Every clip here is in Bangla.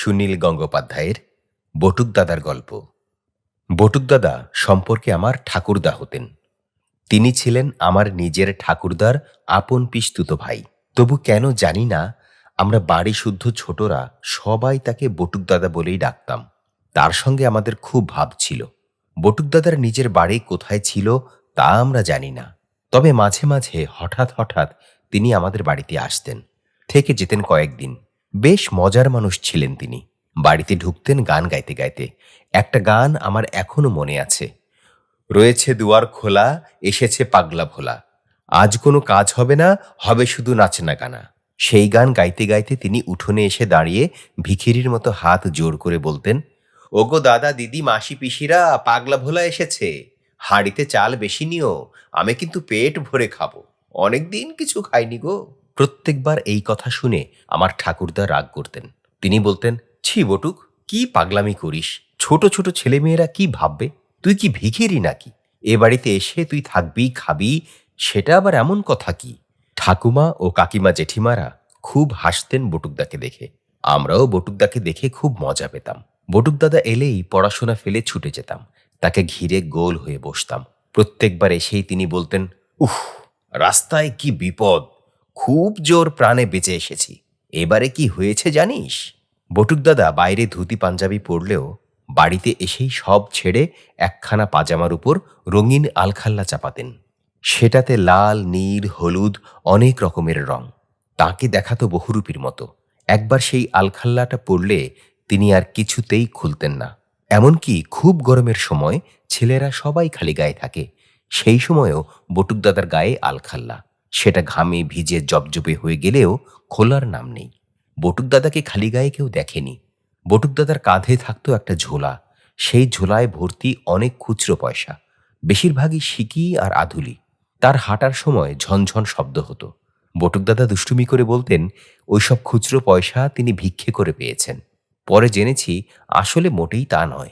সুনীল গঙ্গোপাধ্যায়ের বটুক দাদার গল্প। বটুক দাদা সম্পর্কে আমার ঠাকুরদা হতেন। তিনি ছিলেন আমার নিজের ঠাকুরদার আপন পিস্তুত ভাই। তবু কেন জানি না, আমরা বাড়ি শুদ্ধ ছোটরা সবাই তাকে বটুক দাদা বলেই ডাকতাম। তার সঙ্গে আমাদের খুব ভাব ছিল। বটুক দাদার নিজের বাড়ি কোথায় ছিল তা আমরা জানি না। তবে মাঝে মাঝে হঠাৎ হঠাৎ তিনি আমাদের বাড়িতে আসতেন। থেকে যেতেন কয়েকদিন। বেশ মজার মানুষ ছিলেন তিনি। বাড়িতে ঢুকতেন গান গাইতে গাইতে। একটা গান আমার এখনও মনে আছে। রয়েছে দুয়ার খোলা, এসেছে পাগলা ভোলা। আজ কোনো কাজ হবে না, হবে শুধু নাচনা গানা। সেই গান গাইতে গাইতে তিনি উঠোনে এসে দাঁড়িয়ে ভিখিরির মতো হাত জোর করে বলতেন, ওগো দাদা, দিদি, মাসি, পিসিরা, পাগলা ভোলা এসেছে। হাঁড়িতে চাল বেশি নিও, আমি কিন্তু পেট ভরে খাব। অনেক দিন কিছু খাইনি গো। প্রত্যেকবার এই কথা শুনে আমার ঠাকুরদা রাগ করতেন। তিনি বলতেন, ছি বটুক, কি পাগলামি করিস? ছোট ছোট ছেলেমেয়েরা কি ভাববে? তুই কি ভিখিরি নাকি? এ বাড়িতে এসে তুই থাকবি, খাবি, সেটা আবার এমন কথা কি? ঠাকুমা ও কাকিমা জেঠিমারা খুব হাসতেন বটুকদাকে দেখে। আমরাও বটুকদাকে দেখে খুব মজা পেতাম। বটুকদাদা এলেই পড়াশোনা ফেলে ছুটে যেতাম। তাকে ঘিরে গোল হয়ে বসতাম। প্রত্যেকবার এসেই তিনি বলতেন, উফ, রাস্তায় কি বিপদ! খুব জোর প্রাণে বেঁচে এসেছি। এবারে কি হয়েছে জানিস? বটুকদাদা বাইরে ধুতি, পাঞ্জাবি পরলেও বাড়িতে এসেই সব ছেড়ে একখানা পাজামার উপর রঙিন আলখাল্লা চাপাতেন। সেটাতে লাল, নীল, হলুদ অনেক রকমের রং। তাকে দেখাতো বহুরূপীর মতো। একবার সেই আলখাল্লাটা পরলে তিনি আর কিছুতেই খুলতেন না। এমনকি খুব গরমের সময় ছেলেরা সবাই খালি গায়ে থাকে। সেই সময়ও বটুকদাদার গায়ে আলখাল্লা। সেটা ঘামে ভিজে জবজবে হয়ে গেলেও খোলার নাম নেই। বটুকদাদাকে খালি গায়ে কেউ দেখেনি। বটুকদাদার কাঁধে থাকতো একটা ঝোলা। সেই ঝোলায় ভর্তি অনেক খুচরো পয়সা। বেশিরভাগই সিকি আর আধুলি। তার হাঁটার সময় ঝনঝন শব্দ হতো। বটুকদাদা দুষ্টুমি করে বলতেন, ওইসব খুচরো পয়সা তিনি ভিক্ষে করে পেয়েছেন। পরে জেনেছি আসলে মোটেই তা নয়।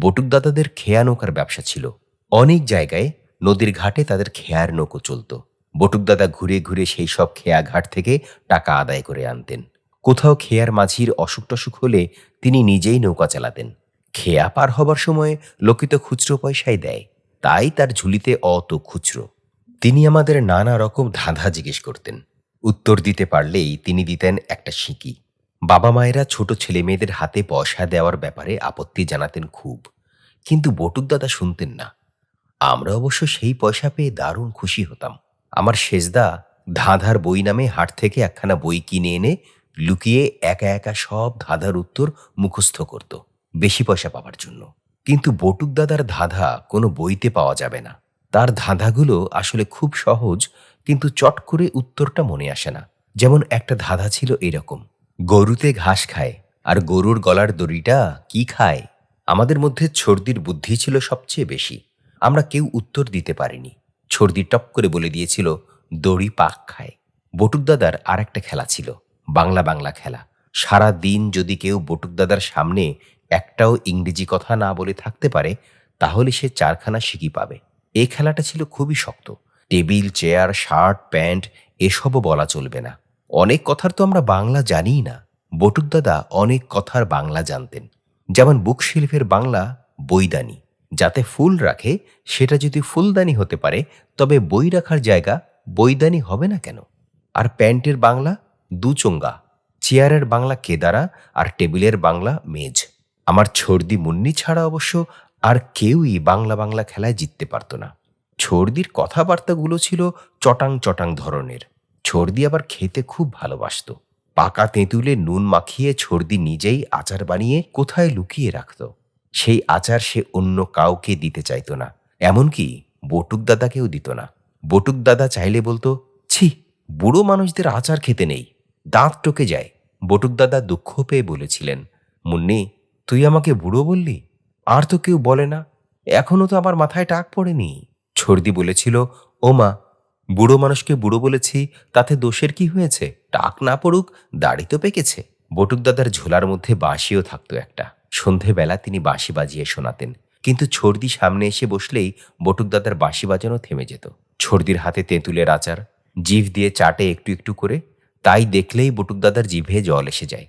বটুকদাদাদের খেয়া নৌকার ব্যবসা ছিল। অনেক জায়গায় নদীর ঘাটে তাদের খেয়ার নৌকো চলত। বটুকদাদা ঘুরে ঘুরে সেই সব খেয়া ঘাট থেকে টাকা আদায় করে আনতেন। কোথাও খেয়ার মাঝির অসুখ টসুখ হলে তিনি নিজেই নৌকা চালাতেন। খেয়া পার হবার সময় লোকিত খুচরো পয়সাই দেয়। তাই তার ঝুলিতে অত খুচরো। তিনি আমাদের নানা রকম ধাঁধা জিজ্ঞেস করতেন। উত্তর দিতে পারলেই তিনি দিতেন একটা সিঁকি বাবা মায়েরা ছোট ছেলে মেয়েদের হাতে পয়সা দেওয়ার ব্যাপারে আপত্তি জানাতেন খুব। কিন্তু বটুক দাদা শুনতেন না। আমরা অবশ্য সেই পয়সা পেয়ে দারুণ খুশি হতাম। আমার শেষদা ধাঁধার বই নামে হাট থেকে একখানা বই কিনে এনে লুকিয়ে একা একা সব ধাঁধার উত্তর মুখস্থ করত, বেশি পয়সা পাওয়ার জন্য। কিন্তু বটুক দাদার ধাঁধা কোনো বইতে পাওয়া যাবে না। তার ধাঁধাগুলো আসলে খুব সহজ, কিন্তু চট করে উত্তরটা মনে আসে না। যেমন একটা ধাঁধা ছিল এরকম, গরুতে ঘাস খায়, আর গরুর গলার দড়িটা কি খায়? আমাদের মধ্যে ছর্দির বুদ্ধি ছিল সবচেয়ে বেশি। আমরা কেউ উত্তর দিতে পারিনি। ছর্দি টপ করে বলে দিয়েছিল, দড়ি পাক খায়। বটুক দাদার আর একটা খেলা ছিল, বাংলা বাংলা খেলা। সারা দিন যদি কেউ বটুক দাদার সামনে একটাও ইংরেজি কথা না বলে থাকতে পারে, তাহলে সে চারখানা শিকি পাবে। এই খেলাটা ছিল খুবই শক্ত। টেবিল, চেয়ার, শার্ট, প্যান্ট, এসবও বলা চলবে না। অনেক কথার তো আমরা বাংলা জানিই না। বটুক দাদা অনেক কথার বাংলা জানতেন। যেমন বুকশিল্পের বাংলা বইদানি যাতে ফুল রাখে, সেটা যদি ফুলদানি হতে পারে, তবে বই রাখার জায়গা বইদানি হবে না কেন? আর প্যান্টের বাংলা দুচোঙ্গা চেয়ারের বাংলা কেদারা আর টেবিলের বাংলা মেজ। আমার ছর্দি মুন্নি ছাড়া অবশ্য আর কেউই বাংলা বাংলা খেলায় জিততে পারত না। ছর্দির কথাবার্তাগুলো ছিল চটাং চটাং ধরনের। ছর্দি আবার খেতে খুব ভালোবাসত। পাকা তেঁতুলে নুন মাখিয়ে ছর্দি নিজেই আচার বানিয়ে কোথায় লুকিয়ে রাখত? সেই আচার সে অন্য কাউকে দিতে চাইতো না, এমনকি বটুক দাদাকেও দিত না। বটুক দাদা চাইলে বলতো, ছি, বুড়ো মানুষদের আচার খেতে নেই, দাঁত টকে যায়। বটুক দাদা দুঃখ পেয়ে বলেছিলেন, মুন্নি, তুই আমাকে বুড়ো বললি? আর তো কেউ বলে না এখনও তো আমার মাথায় টাক পড়েনি। ছর্দি বলেছিল, ও মা, বুড়ো মানুষকে বুড়ো বলেছি, তাতে দোষের কি হয়েছে? টাক না পড়ুক, দাড়ি তো পেকেছে। বটুক দাদার ঝোলার মধ্যে বাঁশিও থাকতো একটা। সন্ধেবেলা তিনি বাঁশি বাজিয়ে শোনাতেন। কিন্তু ছর্দি সামনে এসে বসলেই বটুক দাদার বাঁশি বাজানো থেমে যেত। ছর্দির হাতে তেঁতুলের আচার, জিভ দিয়ে চাটে একটু একটু করে, তাই দেখলেই বটুক দাদার জিভে জল এসে যায়।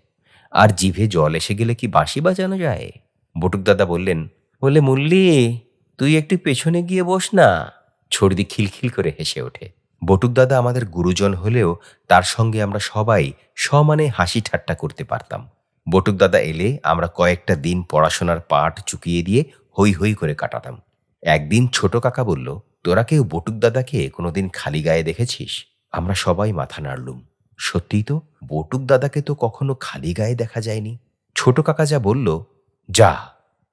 আর জিভে জল এসে গেলে কি বাঁশি বাজানো যায়? বটুক দাদা বললেন বলে মুল্লি তুই একটু পেছনে গিয়ে বস না। ছর্দি খিলখিল করে হেসে ওঠে। বটুক দাদা আমাদের গুরুজন হলেও তার সঙ্গে আমরা সবাই সমানে হাসি ঠাট্টা করতে পারতাম। বটুক দাদা এলে আমরা কয়েকটা দিন পড়াশোনার পাঠ চুকিয়ে দিয়ে হই হই করে কাটাতাম। একদিন ছোট কাকা বলল, তোরা কেউ বটুক দাদাকে কোনোদিন খালি গায়ে দেখেছিস? আমরা সবাই মাথা নাড়লুম। সত্যিই তো বটুক দাদাকে তো কখনো খালি গায়ে দেখা যায়নি। ছোট কাকা যা বলল, যা,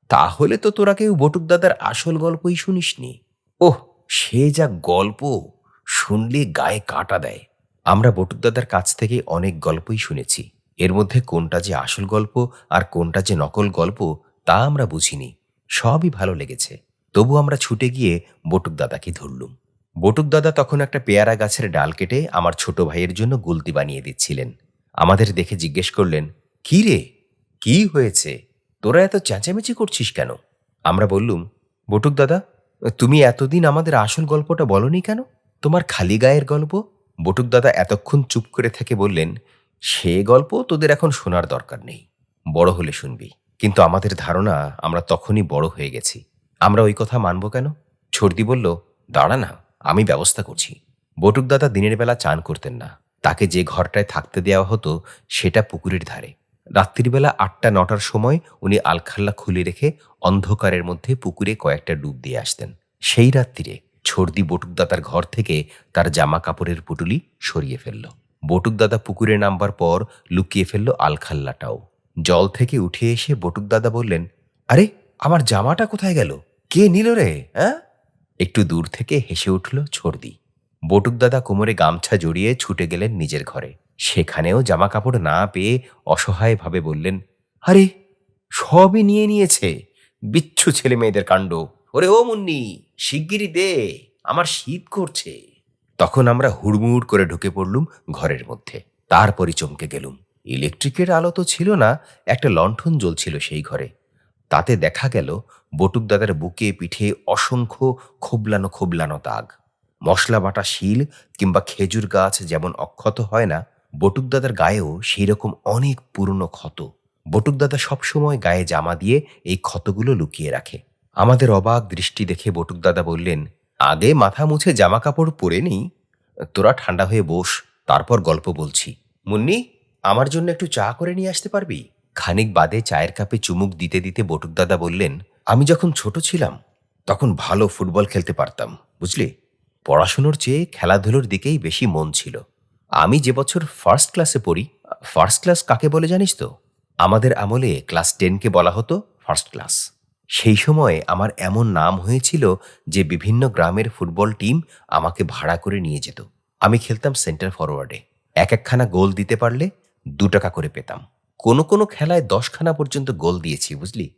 তাহলে তো তোরা কেউ বটুক দাদার আসল গল্পই শুনিসনি। ওহ, সে যা গল্প, শুনলে গায়ে কাটা দেয়। আমরা বটুক দাদার কাছ থেকে অনেক গল্পই শুনেছি। এর মধ্যে কোনটা যে আসল গল্প আর কোনটা যে নকল গল্প তা আমরা বুঝিনি। সবই ভালো লেগেছে। তবু আমরা ছুটে গিয়ে বটুক দাদাকে ধরলুম। বটুক দাদা তখন একটা পেয়ারা গাছের ডাল কেটে আমার ছোট ভাইয়ের জন্য গুলতি বানিয়ে দিচ্ছিলেন। আমাদের দেখে জিজ্ঞেস করলেন, কি রে? কি হয়েছে? তোরা এত চেঁচামেচি করছিস কেন? আমরা বললুম, বটুক দাদা, তুমি এতদিন আমাদের আসল গল্পটা বলনি কেন? তোমার খালি গায়ের গল্প? বটুক দাদা এতক্ষণ চুপ করে থেকে বললেন সে গল্প তোদের এখন শোনার দরকার নেই। বড় হলে শুনবি। কিন্তু আমাদের ধারণা, আমরা তখনই বড় হয়ে গেছি। আমরা ওই কথা মানব কেন? ছর্দি বলল, দাঁড়া না, আমি ব্যবস্থা করছি। বটুক দাদা দিনের বেলা চান করতেন না। তাকে যে ঘরটায় থাকতে দেওয়া হতো, সেটা পুকুরের ধারে। রাত্রিবেলা আটটা, নটার সময় উনি আলখাল্লা খুলে রেখে অন্ধকারের মধ্যে পুকুরে কয়েকটা ডুব দিয়ে আসতেন। সেই রাত্রিরে ছর্দি বটুকদাতার ঘর থেকে তার জামা কাপড়ের পুটুলি সরিয়ে ফেলল। বটুকদাদা পুকুরে নামবার পর লুকিয়ে ফেলল আলখাল্লাটাও। জল থেকে উঠে এসে বটুকদাদা বললেন, আরে, আমার জামাটা কোথায় গেল? কে নিল রে হ্যাঁ একটু দূর থেকে হেসে উঠল ছর্দি বটুকদাদা কোমরে গামছা জড়িয়ে ছুটে গেলেন নিজের ঘরে। সেখানেও জামা কাপড় না পেয়ে অসহায়ভাবে বললেন, আরে, সবই নিয়ে নিয়েছে, বিচ্ছু ছেলে মেয়েদের কাণ্ড। ওরে ও মুন্নি, শিগগিরই দে, আমার শীত করছে। তখন আমরা হুড়মুড় করে ঢুকে পড়লুম ঘরের মধ্যে। তারপরই চমকে গেলুম। ইলেকট্রিকের আলো তো ছিল না, একটা লণ্ঠন জ্বলছিল সেই ঘরে। তাতে দেখা গেল বটুক দাদার বুকে পিঠে অসংখ্য খোবলানো খোবলানো দাগ। মশলা বাটা শিল কিংবা খেজুর গাছ যেমন অক্ষত হয় না, বটুক দাদার গায়েও সেই রকম অনেক পুরনো ক্ষত। বটুক দাদা সবসময় গায়ে জামা দিয়ে এই ক্ষতগুলো লুকিয়ে রাখে। আমাদের অবাক দৃষ্টি দেখে বটুক দাদা বললেন আগে মাথা মুছে জামা কাপড় পরে নিই। তোরা ঠান্ডা হয়ে বস, তারপর গল্প বলছি। মুন্নি, আমার জন্য একটু চা করে নিয়ে আসতে পারবি? খানিক বাদে চায়ের কাপে চুমুক দিতে দিতে বটুক দাদা বললেন, আমি যখন ছোট ছিলাম, তখন ভালো ফুটবল খেলতে পারতাম, বুঝলি? পড়াশুনোর চেয়ে খেলাধুলোর দিকেই বেশি মন ছিল। আমি যে বছর ফার্স্ট ক্লাসে পড়ি ফার্স্ট ক্লাস কাকে বলে জানিস তো? আমাদের আমলে ক্লাস টেনকে বলা হতো ফার্স্ট ক্লাস সেই সময়ে আমার এমন নাম হয়েছিল যে বিভিন্ন গ্রামের ফুটবল টিম আমাকে ভাড়া করে নিয়ে যেত। আমি খেলতাম সেন্টার ফরওয়ার্ডে এক একখানা গোল দিতে পারলে দু টাকা করে পেতাম। কোনো কোনো খেলায় দশখানা পর্যন্ত গোল দিয়েছি, বুঝলি?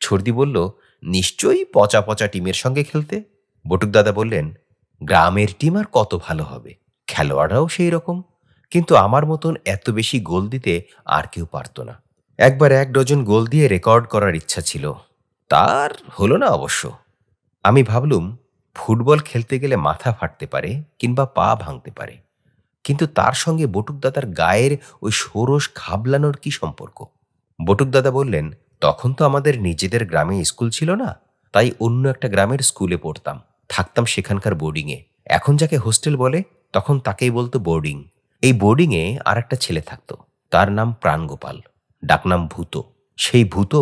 ছর্দি বলল, নিশ্চয়ই পচা পচা টিমের সঙ্গে খেলতে? বটুক দাদা বললেন, গ্রামের টিম আর কত ভালো হবে। খেলোয়াড়রাও সেই রকম। কিন্তু আমার মতন এত বেশি গোল দিতে আর কেউ পারতো না। একবার এক ডজন গোল দিয়ে রেকর্ড করার ইচ্ছা ছিল। তার হলো না অবশ্য। আমি ভাবলুম, ফুটবল খেলতে গেলে মাথা ফাটতে পারে কিংবা পা ভাঙতে পারে। কিন্তু তার সঙ্গে বটুকদাদার গায়ের ওই ষোড়শ খাবলানোর কি সম্পর্ক? বটুকদাদা বললেন, তখন তো আমাদের নিজেদের গ্রামে স্কুল ছিল না, তাই অন্য একটা গ্রামের স্কুলে পড়তাম। থাকতাম সেখানকার বোর্ডিংয়ে। এখন যাকে হোস্টেল বলে, তখন তাকেই বলতো বোর্ডিং। এই বোর্ডিংয়ে আর একটা ছেলে থাকতো, তার নাম প্রাণগোপাল। ডাকনাম ভূত। সেই ভূত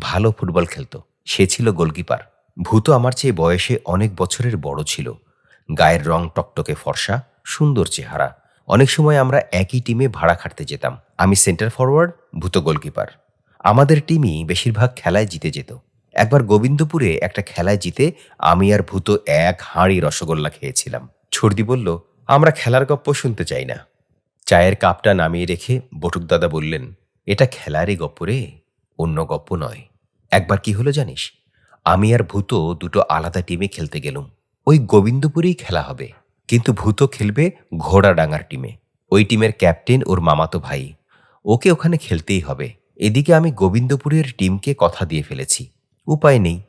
ভালো ফুটবল খেলতো। সে ছিল গোলকিপার। ভূত আমার চেয়ে বয়সে অনেক বছরের বড় ছিল। গায়ের রং টকটকে ফর্সা, সুন্দর চেহারা। অনেক সময় আমরা একই টিমে ভাড়া খাটতে যেতাম। আমি সেন্টার ফরওয়ার্ড ভূত গোলকিপার। আমাদের টিমই বেশিরভাগ খেলায় জিতে যেত। একবার গোবিন্দপুরে একটা খেলায় জিতে আমি আর ভূত এক হাঁড়ি রসগোল্লা খেয়েছিলাম। ছর্দি বলল, আমরা খেলার গপ্প শুনতে চাই না। চায়ের কাপটা নামিয়ে রেখে বটুক দাদা বললেন, এটা খেলারই গপ্প রে, অন্য গপ্প নয়। একবার কি হলো জানিস? আমি আর ভূত দুটো আলাদা টিমে খেলতে গেলুম। ওই গোবিন্দপুরেই খেলা হবে। কিন্তু ভূত খেলবে ঘোড়াডাঙ্গার টিমে ওই টিমের ক্যাপ্টেন ওর মামাতো ভাই। ওকে ওখানে খেলতেই হবে। এদিকে আমি গোবিন্দপুরের টিমকে কথা দিয়ে ফেলেছি। উপায় নেই।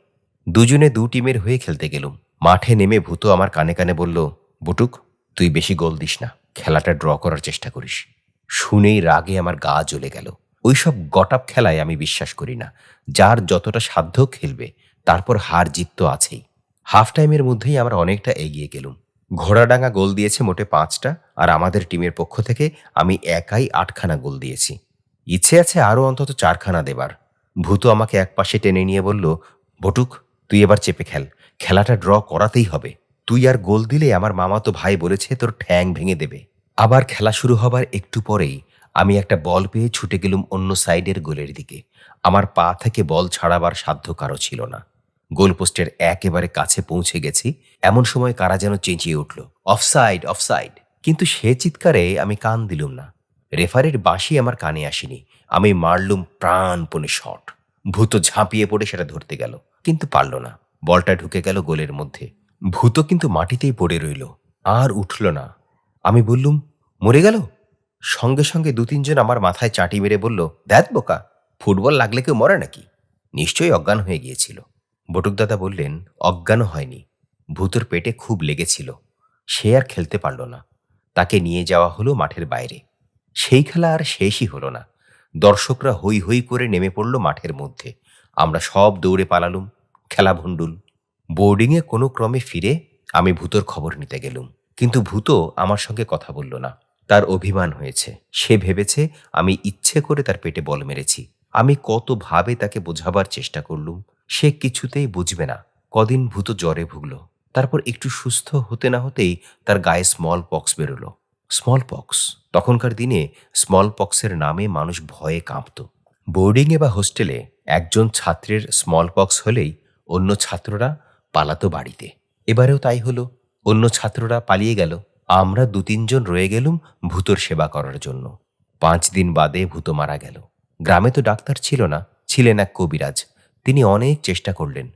দুজনে দু টিমের হয়ে খেলতে গেলুম। মাঠে নেমে ভূত আমার কানে কানে বলল, বুটুক, তুই বেশি গোল দিস না। খেলাটা ড্র করার চেষ্টা করিস। শুনেই রাগে আমার গা জ্বলে গেল। ওইসব গটাপ খেলায় আমি বিশ্বাস করি না। যার যতটা সাধ্য খেলবে, তারপর হার জিত তো আছেই। হাফ টাইমের মধ্যেই আমরা অনেকটা এগিয়ে গেলুম। ঘোড়াডাঙ্গা গোল দিয়েছে মোটে পাঁচটা, আর আমাদের টিমের পক্ষ থেকে আমি একাই আটখানা গোল দিয়েছি। ইচ্ছে আছে আরও অন্তত চারখানা দেবার। ভূত আমাকে এক পাশে টেনে নিয়ে বলল বটুক তুই এবার চেপে খেল। খেলাটা ড্র করাতেই হবে। তুই আর গোল দিলে আমার মামা তো ভাই বলেছে তোর ঠ্যাং ভেঙে দেবে। আবার খেলা শুরু হবার একটু পরেই আমি একটা বল পেয়ে ছুটে গেলুম অন্য সাইডের গোলের দিকে। আমার পা থেকে বল ছাড়াবার সাধ্য কারও ছিল না। গোলপোস্টের একেবারে কাছে পৌঁছে গেছি, এমন সময় কারা যেন চেঁচিয়ে উঠল, অফসাইড অফসাইড! কিন্তু সে চিৎকারে আমি কান দিলুম না। রেফারির বাঁশি আমার কানে আসেনি, আমি মারলুম প্রাণপণে শট। ভূত ঝাঁপিয়ে পড়ে সেটা ধরতে গেল, কিন্তু পারল না। বলটা ঢুকে গেল গোলের মধ্যে। ভূত কিন্তু মাটিতেই পড়ে রইল, আর উঠল না। আমি বললুম, মরে গেল? সঙ্গে সঙ্গে দু তিনজন আমার মাথায় চাটি মেরে বলল, দেখ বোকা, ফুটবল লাগলে কেউ মরে নাকি? নিশ্চয়ই অজ্ঞান হয়ে গিয়েছিল। বটুকদাদা বললেন, অজ্ঞানও হয়নি। ভূতর পেটে খুব লেগেছিল। সে আর খেলতে পারল না। তাকে নিয়ে যাওয়া হলো মাঠের বাইরে। সেই খেলা আর শেষই হলো না। দর্শকরা হই হই করে নেমে পড়ল মাঠের মধ্যে। আমরা সব দৌড়ে পালালুম, খেলা ভণ্ডুল। বোর্ডিংয়ে কোনো ক্রমে ফিরে আমি ভূতর খবর নিতে গেলুম। কিন্তু ভূত আমার সঙ্গে কথা বলল না। তার অভিমান হয়েছে। সে ভেবেছে, আমি ইচ্ছে করে তার পেটে বল মেরেছি। আমি কতভাবে তাকে বোঝাবার চেষ্টা করলুম, সে কিছুতেই বুঝবে না। কদিন ভূত জ্বরে ভুগল। তারপর একটু সুস্থ হতে না হতেই তার গায়ে স্মল পক্স বেরোলো। স্মল পক্স তখনকার দিনে স্মল পক্সের নামে মানুষ ভয়ে কাঁপত। বোর্ডিংয়ে বা হোস্টেলে একজন ছাত্রের স্মল পক্স হলেই অন্য ছাত্ররা পালাতো বাড়িতে। এবারেও তাই হলো। অন্য ছাত্ররা পালিয়ে গেল। আমরা দু তিনজন রয়ে গেলুম ভূতর সেবা করার জন্য। পাঁচ দিন বাদে ভূত মারা গেল। গ্রামে তো ডাক্তার ছিল না, ছিলেন এক কবিরাজ। তিনি অনেক চেষ্টা করলেন,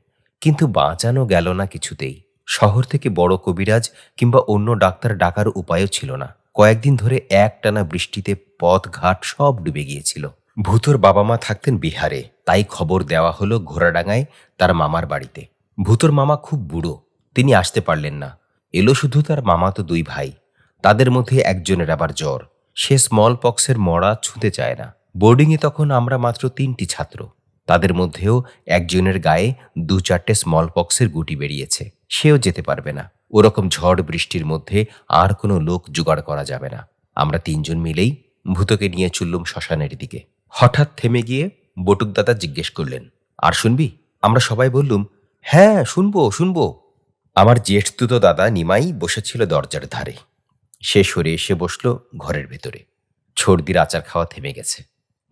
কিন্তু বাঁচানো গেল না কিছুতেই। শহর থেকে বড় কবিরাজ কিংবা অন্য ডাক্তার ডাকার উপায়ও ছিল না। কয়েকদিন ধরে একটানা বৃষ্টিতে পথ ঘাট সব ডুবে গিয়েছিল। ভূতর বাবা মা থাকতেন বিহারে, তাই খবর দেওয়া হলো ঘোড়াডাঙ্গায় তার মামার বাড়িতে। ভূতর মামা খুব বুড়ো, তিনি আসতে পারলেন না। এলো শুধু তার মামাতো দুই ভাই। তাদের মধ্যে একজনের আবার জ্বর। সে স্মল পক্সের মরা ছুঁতে চায় না। বোর্ডিংয়ে তখন আমরা মাত্র তিনটি ছাত্র। তাদের মধ্যেও একজনের গায়ে দু চারটে স্মল পক্সের গুটি বেরিয়েছে। সেও যেতে পারবে না। ওরকম ঝড় বৃষ্টির মধ্যে আর কোনো লোক জোগাড় করা যাবে না। আমরা তিনজন মিলেই ভূতকে নিয়ে চললুম শ্মশানের দিকে। হঠাৎ থেমে গিয়ে বটুকদাদা জিজ্ঞেস করলেন, আর শুনবি? আমরা সবাই বললুম হ্যাঁ শুনব শুনব। আমার জ্যেষ্ঠতুত দাদা নিমাই বসেছিল দরজার ধারে। সে সরে এসে বসল ঘরের ভেতরে। ছর্দির আচার খাওয়া থেমে গেছে।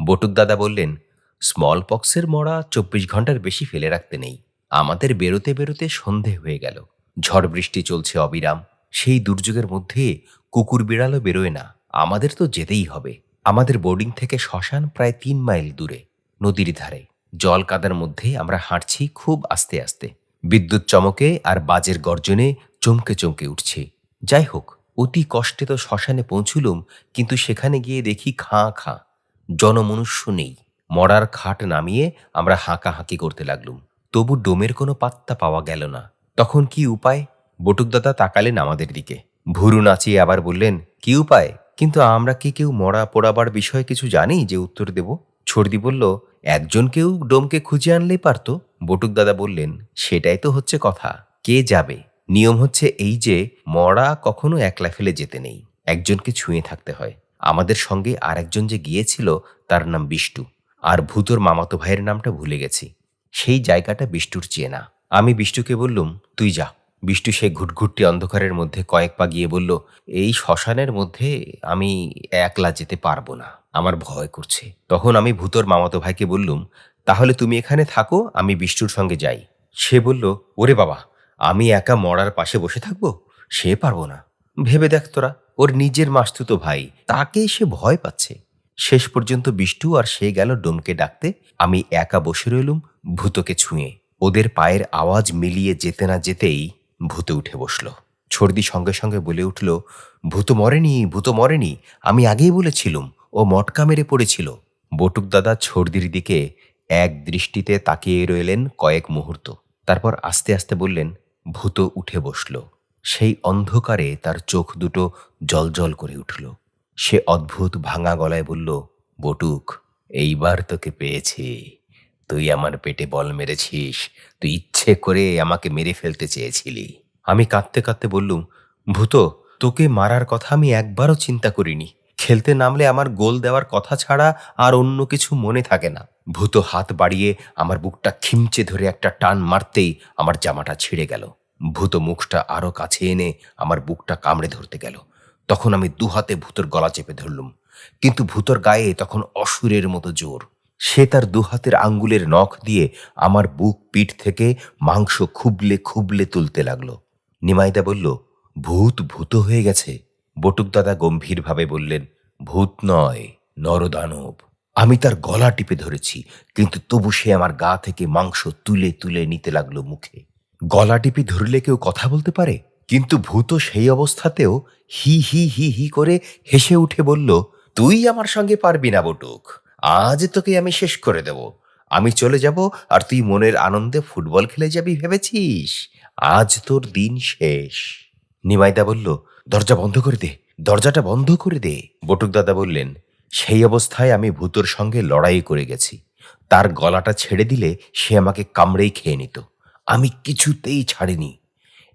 বটুক দাদা বললেন, স্মল পক্সের মরা চব্বিশ ঘণ্টার বেশি ফেলে রাখতে নেই। আমাদের বেরোতে বেরোতে সন্ধে হয়ে গেল। ঝড় বৃষ্টি চলছে অবিরাম। সেই দুর্যোগের মধ্যে কুকুর বিড়ালও বেরোয় না। আমাদের তো যেতেই হবে। আমাদের বোর্ডিং থেকে শ্মশান প্রায় তিন মাইল দূরে, নদীর ধারে। জল কাদার মধ্যে আমরা হাঁটছি খুব আস্তে আস্তে। বিদ্যুৎ চমকে আর বাজের গর্জনে চমকে চমকে উঠছে। যাই হোক, অতি কষ্টে তো শ্মশানে পৌঁছুলুম, কিন্তু সেখানে গিয়ে দেখি খাঁ খাঁ। জনমনুষ্য নেই। মরার খাট নামিয়ে আমরা হাঁকাহাঁকি করতে লাগলুম। তবু ডোমের কোনো পাত্তা পাওয়া গেল না। তখন কি উপায়? বটুকদাদা তাকালেন আমাদের দিকে। ভুরু নাচিয়ে আবার বললেন, কি উপায়? কিন্তু আমরা কি কেউ মরা পোড়াবার বিষয়ে কিছু জানি যে উত্তর দেব? ছর্দি বলল, একজন কেউ ডোমকে খুঁজে আনলেই পারত। বটুকদাদা বললেন, সেটাই তো হচ্ছে কথা। কে যাবে? নিয়ম হচ্ছে এই যে, মরা কখনো একলা ফেলে যেতে নেই। একজনকে ছুঁয়ে থাকতে হয়। আমাদের সঙ্গে আর একজন যে গিয়েছিল, তার নাম বিষ্টু। আর ভূতর মামাতো ভাইয়ের নামটা ভুলে গেছি। সেই জায়গাটা বিষ্টুর চেনা আমি বিষ্টুকে বললুম, তুই যা। বিষ্টু সে ঘুটঘুটটি অন্ধকারের মধ্যে কয়েক পা গিয়ে বলল, এই শ্মশানের মধ্যে আমি একলা যেতে পারব না। আমার ভয় করছে। তখন আমি ভূতর মামাতো ভাইকে বললুম তাহলে তুমি এখানে থাকো, আমি বিষ্টুর সঙ্গে যাই। সে বলল, ওরে বাবা, আমি একা মরার পাশে বসে থাকব? সে পারব না। ভেবে দেখ তোরা, ওর নিজের মাস্তুতো ভাই তাকে সে ভয় পাচ্ছে। শেষ পর্যন্ত বিষ্টু আর সে গেল ডোমকে ডাকতে, আমি একা বসে রইলুম ভূতকে ছুঁয়ে। ওদের পায়ের আওয়াজ মিলিয়ে যেতে না যেতেই ভূত উঠে বসল। ছর্দি সঙ্গে সঙ্গে বলে উঠল, ভূত মরেনি ভূত মরেনি, আমি আগেই বলেছিলুম, ও মটকা মেরে পড়েছিল। বটুক দাদা ছর্দির দিকে এক দৃষ্টিতে তাকিয়ে রইলেন কয়েক মুহূর্ত। তারপর আস্তে আস্তে বললেন, ভূত উঠে বসল। সেই অন্ধকারে তার চোখ দুটো জলজল করে উঠল। সে অদ্ভুত ভাঙা গলায় বলল, বটুক, এইবার তোকে পেয়েছি। তুই আমার পেটে বল মেরেছিস। তুই ইচ্ছে করে আমাকে মেরে ফেলতে চেয়েছিলি। আমি কাঁদতে কাঁদতে বললুম, ভূত, তোকে মারার কথা আমি একবারও চিন্তা করিনি। খেলতে নামলে আমার গোল দেওয়ার কথা ছাড়া আর অন্য কিছু মনে থাকে না। ভূত হাত বাড়িয়ে আমার বুকটা খিমচে ধরে একটা টান মারতেই আমার জামাটা ছিঁড়ে গেল। ভূত মুখটা আরও কাছে এনে আমার বুকটা কামড়ে ধরতে গেল। তখন আমি দুহাতে ভূতর গলা চেপে ধরলুম। কিন্তু ভূতর গায়ে তখন অসুরের মতো জোর। সে তার দুহাতের আঙ্গুলের নখ দিয়ে আমার বুক পিঠ থেকে মাংস খুবলে খুবলে তুলতে লাগল। নিমাইদা বলল, ভূত ভূত হয়ে গেছে। বটুক দাদা গম্ভীরভাবে বললেন, ভূত নয়, নরদানব। আমি তার গলা টিপে ধরেছি, কিন্তু তবু সে আমার গা থেকে মাংস তুলে তুলে নিতে লাগল মুখে। গলা টিপে ধরলে কেউ কথা বলতে পারে? কিন্তু ভূত সেই অবস্থাতেও হি হি হি হি করে হেসে উঠে বলল, তুই আমার সঙ্গে পারবি না বটুক, আজ তোকে আমি শেষ করে দেব। আমি চলে যাব আর তুই মনের আনন্দে ফুটবল খেলে যাবি ভেবেছিস? আজ তোর দিন শেষ। নিমাইদা বলল, দরজা বন্ধ করে দে, দরজাটা বন্ধ করে দে। বটুক দাদা বললেন সেই অবস্থায় আমি ভূতর সঙ্গে লড়াই করে গেছি। তার গলাটা ছেড়ে দিলে সে আমাকে কামড়েই খেয়ে নিত। আমি কিছুতেই ছাড়িনি।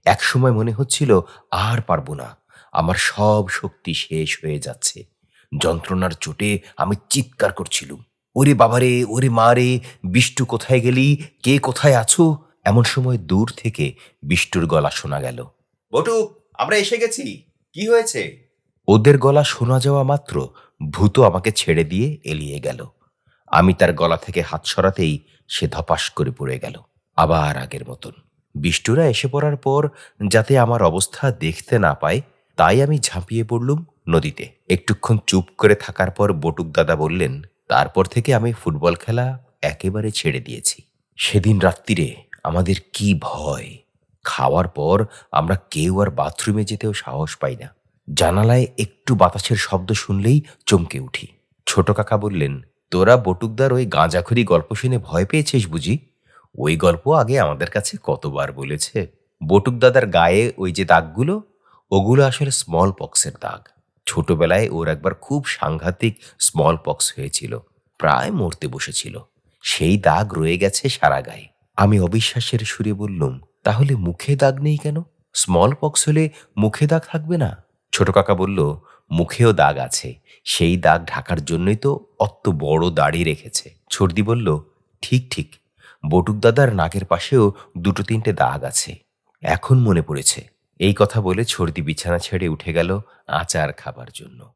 একসময় মনে হচ্ছিল, আর পারব না। আমার সব শক্তি শেষ হয়ে যাচ্ছে। যন্ত্রণার চোটে আমি চিৎকার করছিলুম। ওরে বাবারে, ওরে মা রে বিষ্টু কোথায় গেলি? কে কোথায় আছো? এমন সময় দূর থেকে বিষ্টুর গলা শোনা গেল। বটুক আমরা এসে গেছি। কি হয়েছে? ওদের গলা শোনা যাওয়া মাত্র ভূত আমাকে ছেড়ে দিয়ে এলিয়ে গেল। আমি তার গলা থেকে হাত সরাতেই সে ধপাস করে পড়ে গেল, আবার আগের মতন। বিষ্টুরা এসে পড়ার পর যাতে আমার অবস্থা দেখতে না পায়, তাই আমি ঝাঁপিয়ে পড়লুম নদীতে। একটুক্ষণ চুপ করে থাকার পর বটুক দাদা বললেন, তারপর থেকে আমি ফুটবল খেলা একেবারে ছেড়ে দিয়েছি। সেদিন রাত্রিরে আমাদের কি ভয়। খাওয়ার পর আমরা কেউ আর বাথরুমে যেতেও সাহস পাই না। জানালায় একটু বাতাসের শব্দ শুনলেই চমকে উঠি। ছোট কাকা বললেন, তোরা বটুকদার ওই গাঁজাখুরি গল্প শুনে ভয় পেয়েছিস বুঝি? ওই গল্প আগে আমাদের কাছে কতবার বলেছে। বটুক দাদার গায়ে ওই যে দাগগুলো, ওগুলো আসলে স্মল পক্সের দাগ। ছোটবেলায় ওর একবার খুব সাংঘাতিক স্মল পক্স হয়েছিল, প্রায় মরতে বসেছিল। সেই দাগ রয়ে গেছে সারা গায়ে। আমি অবিশ্বাসের সুরে বললুম, তাহলে মুখে দাগ নেই কেন? স্মল পক্স হলে মুখে দাগ থাকবে না? ছোট কাকা বলল, মুখেও দাগ আছে। সেই দাগ ঢাকার জন্যই তো অত বড় দাড়ি রেখেছে। ছর্দি বলল, ঠিক ঠিক। বটুক দাদার নাকের পাশেও দুটো তিনটে দাগ আছে। এখন মনে পড়েছে। এই কথা বলে ছর্দি বিছানা ছেড়ে উঠে গেল আচার খাবার জন্য।